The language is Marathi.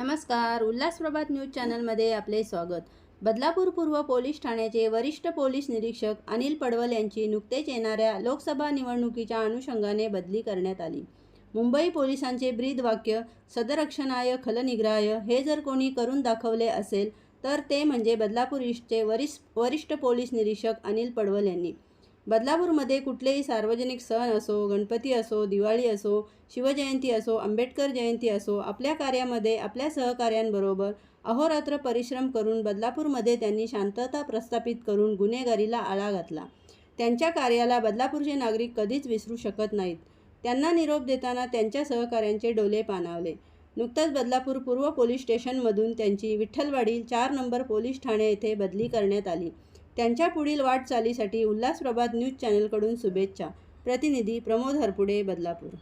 नमस्कार उल्हासप्रभात न्यूज चॅनलमध्ये आपले स्वागत. बदलापूर पूर्व पोलीस ठाण्याचे वरिष्ठ पोलीस निरीक्षक अनिल पडवल यांची नुकतेच येणाऱ्या लोकसभा निवडणुकीच्या अनुषंगाने बदली करण्यात आली. मुंबई पोलिसांचे ब्रीद वाक्य सदरक्षणाय खलनिग्रहाय हे जर कोणी करून दाखवले असेल तर ते म्हणजे बदलापूर ईस्टचे वरिष्ठ वरिष्ठ पोलीस निरीक्षक अनिल पडवल यांनी. बदलापूरमध्ये कुठलेही सार्वजनिक सण असो गणपती असो दिवाळी असो शिवजयंती असो आंबेडकर जयंती असो आपल्या कार्यामध्ये आपल्या सहकाऱ्यांबरोबर अहोरात्र परिश्रम करून बदलापूरमध्ये त्यांनी शांतता प्रस्थापित करून गुन्हेगारीला आळा घातला. त्यांच्या कार्याला बदलापूरचे नागरिक कधीच विसरू शकत नाहीत. त्यांना निरोप देताना त्यांच्या सहकाऱ्यांचे डोले पाणावले. नुकताच बदलापूर पूर्व पोलीस स्टेशनमधून त्यांची विठ्ठलवाडी चार नंबर पोलीस ठाणे येथे बदली करण्यात आली. त्यांच्या पुढील वाटचालीसाठी उल्हास प्रभात न्यूज चॅनलकडून शुभेच्छा. प्रतिनिधी प्रमोद हरपुडे बदलापूर.